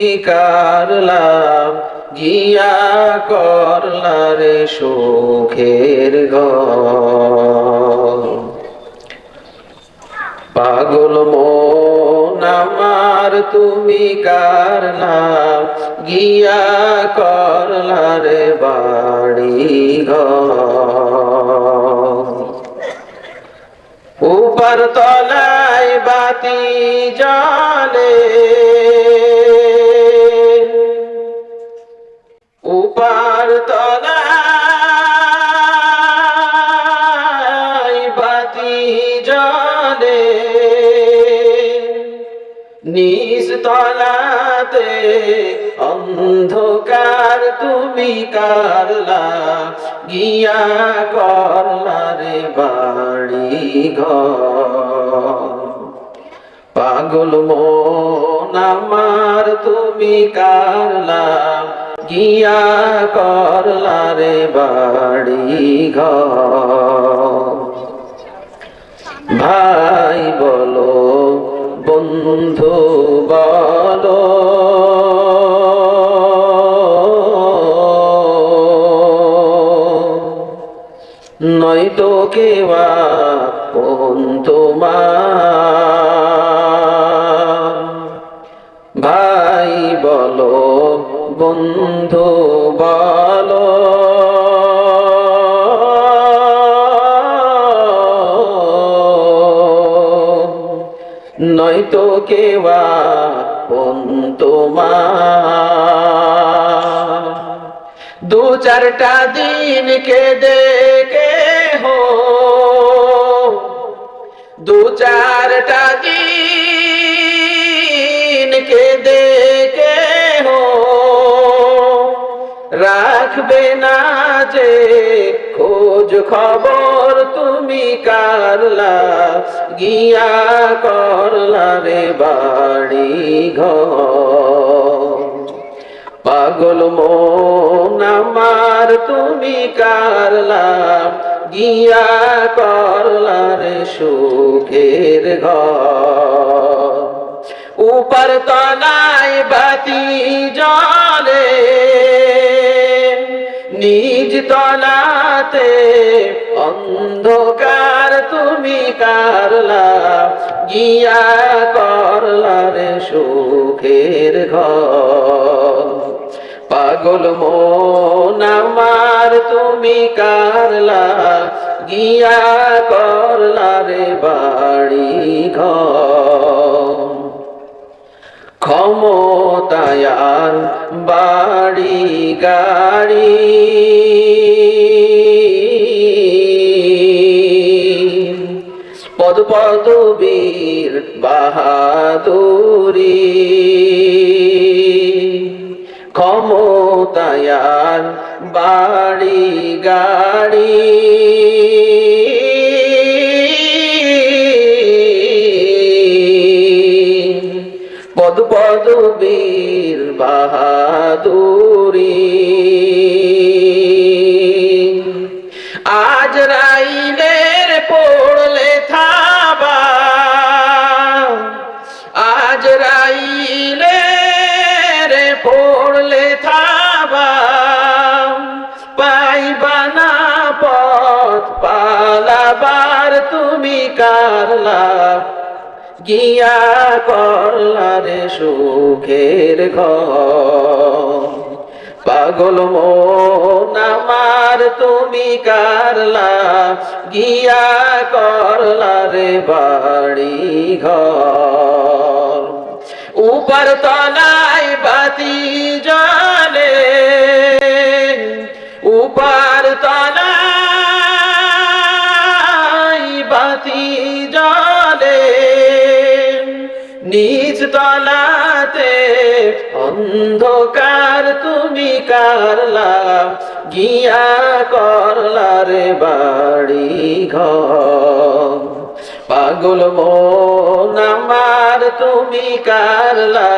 কারলাম গিয়া করলা রে সুখের ঘর। পাগল মন আমার, তুমি কারলাম গিয়া করলা রে বাড়ি ঘর। উপর তলায় বাতি জলে নিজ তলাতে অন্ধকার তুমি কারলা, গিয়া করলা বাড়ি ঘর। পাগল মন আমার তুমি কারলা, গিয়া করলা রে বাড়ি ঘর। ভাই বন্ধু বলো। নয়তো কেবা বন্ধু তোমার নয়তো কেবা তোমা দু চারটা দিন কে দেখে হো দু চারটা দিন রাখবে না যে খোঁজ খবর তুমি কারলা গিয়া করলা রে বাড়ি ঘর। পাগল মন আমার তুমি কারলা গিয়া করলা রে সুখের ঘর। উপর তলায় বাতি জলে নিজ তলাতে অন্ধকার তুমি কারলা, গিয়া করলা রে সুখের ঘর। পাগল মন আমার তুমি কারলা, গিয়া করলা রে বাড়ি ঘর। ক্ষমতায়ার বাড়ি গাড়ি। পদ পদবীর বাহাদুরি। ক্ষমতায়ার বাড়ি গাড়ি। পদ পদবীর বাহাদুরি। আজ রাইলের পড়লে থাবা। আজ রাইলের পড়লে থাবা। পাইবা না পথ পালাবার তুমি কারলা গিয়া করলা রে সুখের ঘর। পাগল মন তুমি কারলা, গিয়া করলা রে বাড়ি ঘর উপর তলায় নিজ তলাতে অন্ধকার তুমি কারলা, গিয়া করলা রে বাড়ি ঘর। পাগল মন তুমি কারলা,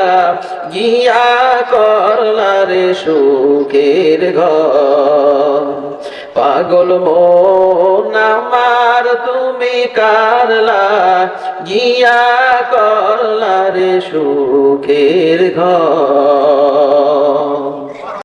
গিয়া করলা রে সুখের ঘর। পাগল মন আমার তুমি কারলা গিয়া করলা রে সুখের ঘর।